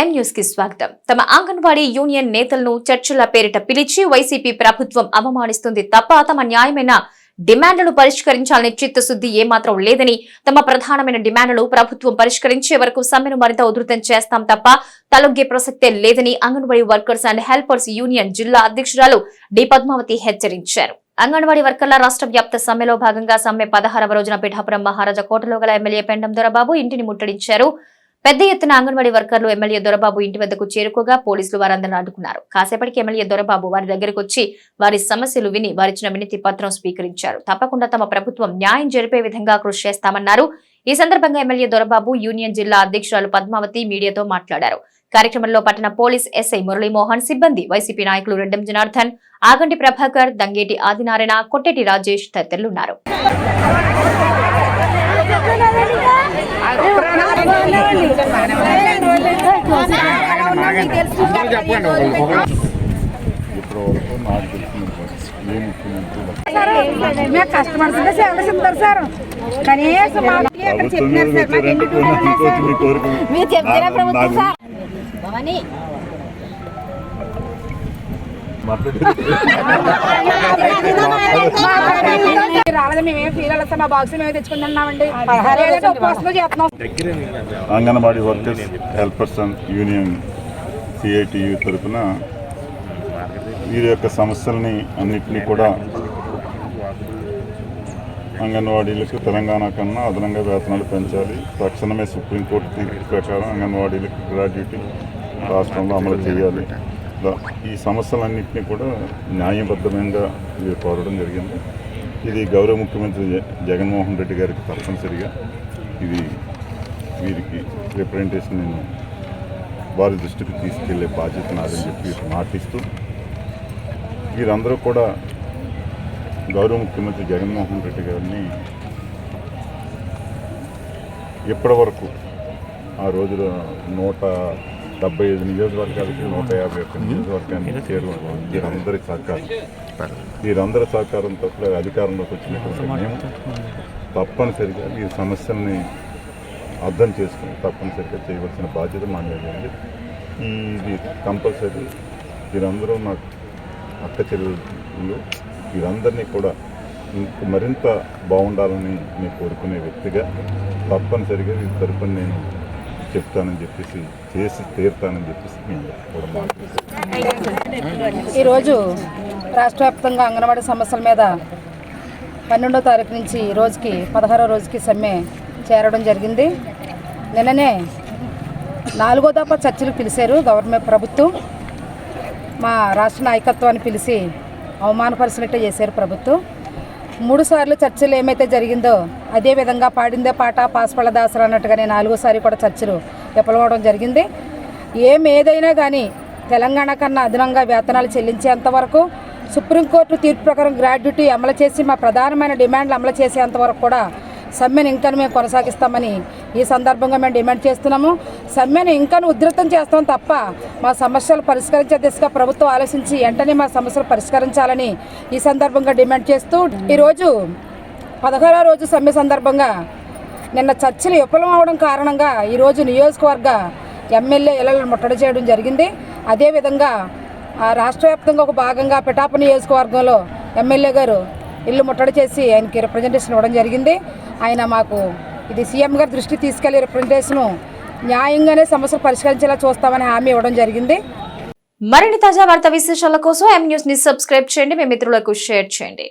ఎం న్యూస్కి స్వాగతం. తమ అంగన్వాడీ యూనియన్ నేతలను చర్చల పేరిట పిలిచి వైసీపీ ప్రభుత్వం అవమానిస్తుంది తప్ప తమ న్యాయమైన డిమాండ్లను పరిష్కరించాలని చిత్తశుద్ధి ఏమాత్రం లేదని తమ ప్రధానమైన డిమాండ్లు ప్రభుత్వం పరిష్కరించే వరకు సమ్మెను మరింత ఉధృతం చేస్తాం తప్ప తలొగ్గే ప్రసక్తే లేదని anganwadi workers and helpers union జిల్లా అధ్యక్షురాలు డి. పద్మావతి హెచ్చరించారు. అంగన్వాడీ వర్కర్ల రాష్ట్ర వ్యాప్త సమ్మెలో భాగంగా సమ్మె పదహారవ రోజున పిఠాపురం మహారాజా కోటలో గల ఎమ్మెల్యే పెండం దొరబాబు ఇంటిని ముట్టడించారు. పెద్ద ఎత్తున అంగన్వాడీ వర్కర్లు ఎమ్మెల్యే దొరబాబు ఇంటి వద్దకు చేరుకోగా పోలీసులు వారందరిని అడ్డుకున్నారు కాసేపటికి ఎమ్మెల్యే దొరబాబు వారి దగ్గరకు వచ్చి వారి సమస్యలు విని వారిచ్చిన వినతి పత్రం స్వీకరించారు. తప్పకుండా తమ ప్రభుత్వం న్యాయం జరిపే విధంగా కృషి చేస్తామన్నారు. ఈ సందర్భంగా ఎమ్మెల్యే దొరబాబు యూనియన్ జిల్లా అధ్యక్షురాలు పద్మావతి మీడియాతో మాట్లాడారు. కార్యక్రమంలో పట్టణ పోలీస్ ఎస్ఐ మురళీమోహన్ సిబ్బంది వైసీపీ నాయకులు రెడ్డం జనార్దన్ ఆగంటి ప్రభాకర్ దంగేటి ఆదినారాయణ కొట్టెటి రాజేష్ తదితరులున్నారు. మేము కస్టమర్స్గా సేవలు చెప్తారు సార్ కనీసం మాకు ఇక్కడ చెప్పినారు సార్ మాకు ఎన్ని టూర్లు ఉన్నాయి సార్? మీ కోరిక మీరు చెప్తారా ప్రభుత్వం సార్ మీరు రాలేదు మేమేం ఫీల్ అవ్వలేదు. మా బాక్స్ తెచ్చుకుంటున్నామండి పదహారు ఉపవాసంలో చేస్తున్నాం. Anganwadi workers helpers union CITU తరఫున వీరి యొక్క సమస్యల్ని అన్నింటినీ కూడా అంగన్వాడీలకు తెలంగాణ కన్నా అదనంగా వేతనాలు పెంచాలి. తక్షణమే సుప్రీంకోర్టు తీర్పు ప్రకారం అంగన్వాడీలకు గ్రాడ్యుయేటీ రాష్ట్రంలో అమలు చేయాలి. ఈ సమస్యలన్నింటినీ కూడా న్యాయబద్ధంగా వీరు కోరడం జరిగింది. ఇది గౌరవ ముఖ్యమంత్రి జగన్మోహన్ రెడ్డి గారికి తప్పనిసరిగా ఇది వీరికి రిప్రజెంటేషన్ నేను వారి దృష్టికి తీసుకెళ్ళే బాధ్యత నాదని చెప్పి మాటిస్తూ వీరందరూ కూడా గౌరవ ముఖ్యమంత్రి జగన్మోహన్ రెడ్డి గారిని ఇప్పటి వరకు ఆ రోజులో నూట డెబ్బై ఐదు నియోజకవర్గాలకి నూట యాభై ఒక్క నియోజకవర్గానికి చేరువ వీరందరి సహకారం. వీరందరి సహకారంతో కూడా అధికారంలోకి వచ్చినటువంటి మేము తప్పనిసరిగా ఈ సమస్యల్ని అర్థం చేసుకుని తప్పనిసరిగా చేయవలసిన బాధ్యత మా మీద ఉంది. ఇది కంపల్సరీ. వీరందరూ నాకు అక్క చెల్లెలు వీరందరినీ కూడా ఇంక మరింత బాగుండాలని నేను కోరుకునే వ్యక్తిగా తప్పనిసరిగా వీరి తరపున నేను చెప్తానని చెప్పేసి చేసి తీరుతానని చెప్పేసి ఈరోజు రాష్ట్ర వ్యాప్తంగా అంగన్వాడీ సమస్యల మీద పన్నెండో తారీఖు నుంచి రోజుకి పదహారో రోజుకి సమ్మె చేరడం జరిగింది. నిన్ననే నాలుగో దాపా చర్చలు పిలిచారు గవర్నమెంట్ ప్రభుత్వం. మా రాష్ట్ర నాయకత్వాన్ని పిలిచి అవమానపరిచినట్టే చేశారు ప్రభుత్వం. మూడు సార్లు చర్చలు ఏమైతే జరిగిందో అదే విధంగా పాడిందే పాట పాస్పళ్ళ దాసరా అన్నట్టుగానే నాలుగోసారి కూడా చర్చలు విఫలమవడం జరిగింది. ఏం ఏదైనా కానీ తెలంగాణ కన్నా అదనంగా వేతనాలు చెల్లించేంత వరకు సుప్రీంకోర్టు తీర్పు ప్రకారం గ్రాడ్యుటీ అమలు చేసి మా ప్రధానమైన డిమాండ్లు అమలు చేసేంత వరకు కూడా సమ్మెను ఇంకా మేము కొనసాగిస్తామని ఈ సందర్భంగా మేము డిమాండ్ చేస్తున్నాము. సమ్మెను ఇంకా ఉధృతం చేస్తాం తప్ప మా సమస్యలు పరిష్కరించే దిశగా ప్రభుత్వం ఆలోచించి వెంటనే మా సమస్యలు పరిష్కరించాలని ఈ సందర్భంగా డిమాండ్ చేస్తూ ఈరోజు పదహారో రోజు సమ్మె సందర్భంగా నిన్న చర్చలు విఫలం అవడం కారణంగా ఈరోజు నియోజకవర్గ ఎమ్మెల్యే ఇళ్ళను ముట్టడి చేయడం జరిగింది. అదేవిధంగా ఆ రాష్ట్ర వ్యాప్తంగా ఒక భాగంగా పిఠాప నియోజకవర్గంలో ఎమ్మెల్యే గారు ఇల్లు ముట్టడి చేసి ఆయనకి రిప్రజెంటేషన్ ఇవ్వడం జరిగింది. ఆయన మాకు ఇది సీఎం గారి దృష్టికి తీసుకెళ్ళి రిప్రజెంటేషను న్యాయంగానే సమస్యలు పరిష్కరించేలా చూస్తామని హామీ ఇవ్వడం జరిగింది. మరిన్ని తాజా వార్తా విశేషాల కోసం ఎం న్యూస్ని సబ్స్క్రైబ్ చేయండి. మీ మిత్రులకు షేర్ చేయండి.